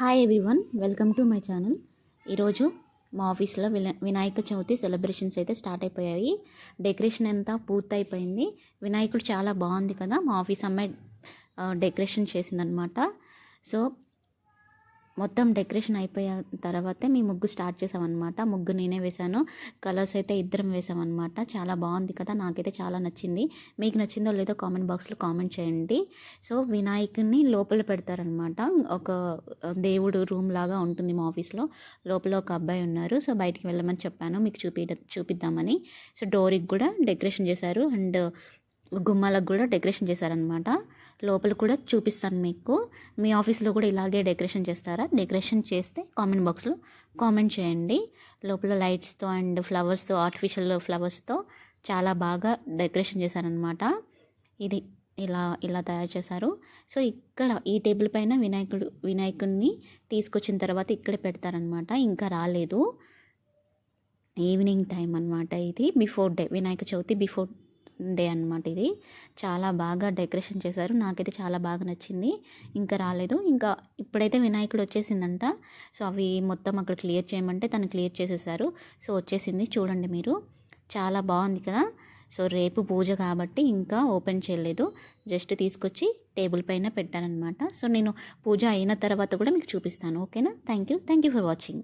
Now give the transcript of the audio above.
Hi everyone welcome to my channel ఈరోజు మా ఆఫీస్లో విన వినాయక చవితి సెలబ్రేషన్స్ అయితే స్టార్ట్ అయిపోయాయి. డెకరేషన్ అంతా పూర్తయిపోయింది. వినాయకుడు చాలా బాగుంది కదా మా ఆఫీస్ అమ్మాయి డెకరేషన్ చేసిందనమాట సో మొత్తం డెకరేషన్ అయిపోయిన తర్వాతే మీ ముగ్గు స్టార్ట్ చేసామన్నమాట. ముగ్గు నేనే వేశాను. కలర్స్ అయితే ఇద్దరం వేసామన్నమాట. చాలా బాగుంది కదా. నాకైతే చాలా నచ్చింది. మీకు నచ్చిందో లేదో కామెంట్ బాక్స్లో కామెంట్ చేయండి. సో వినాయకుడిని లోపల పెడతారనమాట ఒక దేవుడు రూమ్ లాగా ఉంటుంది మా ఆఫీస్లో లోపల ఒక అబ్బాయి ఉన్నారు. సో బయటికి వెళ్ళమని చెప్పాను. మీకు చూపి చూపిద్దామని. సో డోర్కి కూడా డెకరేషన్ చేశారు. అండ్ గుమ్మాలకు కూడా డెకరేషన్ చేశారనమాట లోపల కూడా చూపిస్తాను మీకు. మీ ఆఫీస్లో కూడా ఇలాగే డెకరేషన్ చేస్తారా? డెకరేషన్ చేస్తే కామెంట్ బాక్స్లో కామెంట్ చేయండి. లోపల లైట్స్తో అండ్ ఫ్లవర్స్తో ఆర్టిఫిషియల్ ఫ్లవర్స్తో చాలా బాగా డెకరేషన్ చేశారనమాట ఇది ఇలా ఇలా తయారు చేశారు. సో ఇక్కడ ఈ టేబుల్ పైన వినాయకుడు వినాయకుడిని తీసుకొచ్చిన తర్వాత ఇక్కడే పెడతారనమాట ఇంకా రాలేదు. ఈవినింగ్ టైం అనమాట ఇది. Before day Vinayaka Chavithi before day అనమాట ఇది. చాలా బాగా డెకరేషన్ చేశారు. నాకైతే చాలా బాగా నచ్చింది. ఇంకా రాలేదు. ఇంకా ఇప్పుడైతే వినాయకుడు వచ్చేసిందంట. సో అవి మొత్తం అక్కడ క్లియర్ చేయమంటే తను క్లియర్ చేసేసారు. సో వచ్చేసింది చూడండి మీరు. చాలా బాగుంది కదా. సో రేపు పూజ కాబట్టి ఇంకా ఓపెన్ చేయలేదు. జస్ట్ తీసుకొచ్చి టేబుల్ పైన పెట్టానమాట సో నేను పూజ అయిన తర్వాత కూడా మీకు చూపిస్తాను. ఓకేనా? Thank you thank you for watching.